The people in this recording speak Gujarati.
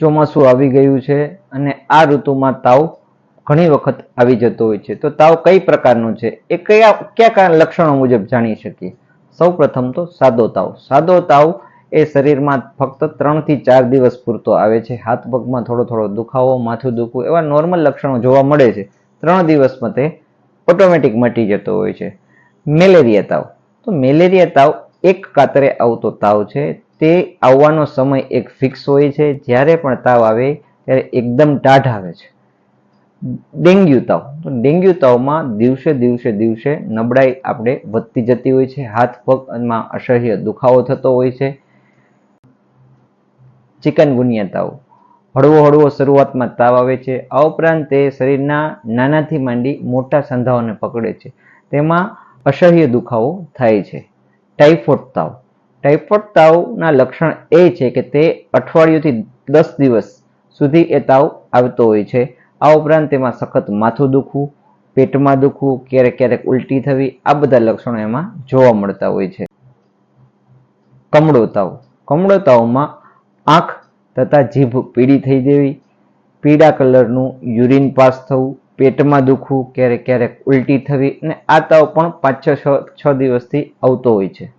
ચોમાસું આવી ગયું છે અને આ ઋતુમાં તાવ ઘણી વખત આવી જતો હોય છે. તો તાવ કઈ પ્રકારનો છે? એ કયા કયા કયા લક્ષણો મુજબ જાણી શકીએ? સૌ પ્રથમ તો સાદો તાવ. સાદો તાવ એ શરીરમાં ફક્ત ત્રણથી ચાર દિવસ પૂરતો આવે છે. હાથ પગમાં થોડો થોડો દુખાવો, માથું દુખવું એવા નોર્મલ લક્ષણો જોવા મળે છે. ત્રણ દિવસમાં તે ઓટોમેટિક મટી જતો હોય છે. મેલેરિયા તાવ. તો મેલેરિયા તાવ એક કાતરે આવતો તાવ છે. તે આવવાનો સમય એક ફિક્સ હોય છે. જ્યારે પણ તાવ આવે, ત્યારે એકદમ ટાઢ આવે છે. ડેન્ગ્યુ તાવ. તો ડેન્ગ્યુ તાવમાં દિવસે દિવસે દિવસે નબળાઈ આપણે વધતી જતી હોય છે. હાથ પગમાં અસહ્ય દુખાવો થતો હોય છે. ચિકનગુનિયા તાવ. હળવો હળવો શરૂઆતમાં તાવ આવે છે. આ ઉપરાંત તે શરીરના નાનાથી માંડી મોટા સંધાઓને પકડે છે. તેમાં અસહ્ય દુખાવો થાય છે. ટાઇફોઇડ તાવ. ટાઇફોઇડ તાવના લક્ષણ એ છે કે તે અઠવાડિયુંથી દસ દિવસ સુધી એ તાવ આવતો હોય છે. આ ઉપરાંત તેમાં સખત માથું દુખવું, પેટમાં દુખવું, ક્યારેક ક્યારેક ઉલટી થવી, આ બધા લક્ષણો એમાં જોવા મળતા હોય છે. કમળો તાવ. કમળો તાવમાં આંખ તથા જીભ પીળી થઈ જવી, પીળા કલરનું યુરિન પાસ થવું, પેટમાં દુખવું, ક્યારેક ક્યારેક ઉલટી થવી અને આ તાવ પણ પાંચ છ છ દિવસથી આવતો હોય છે.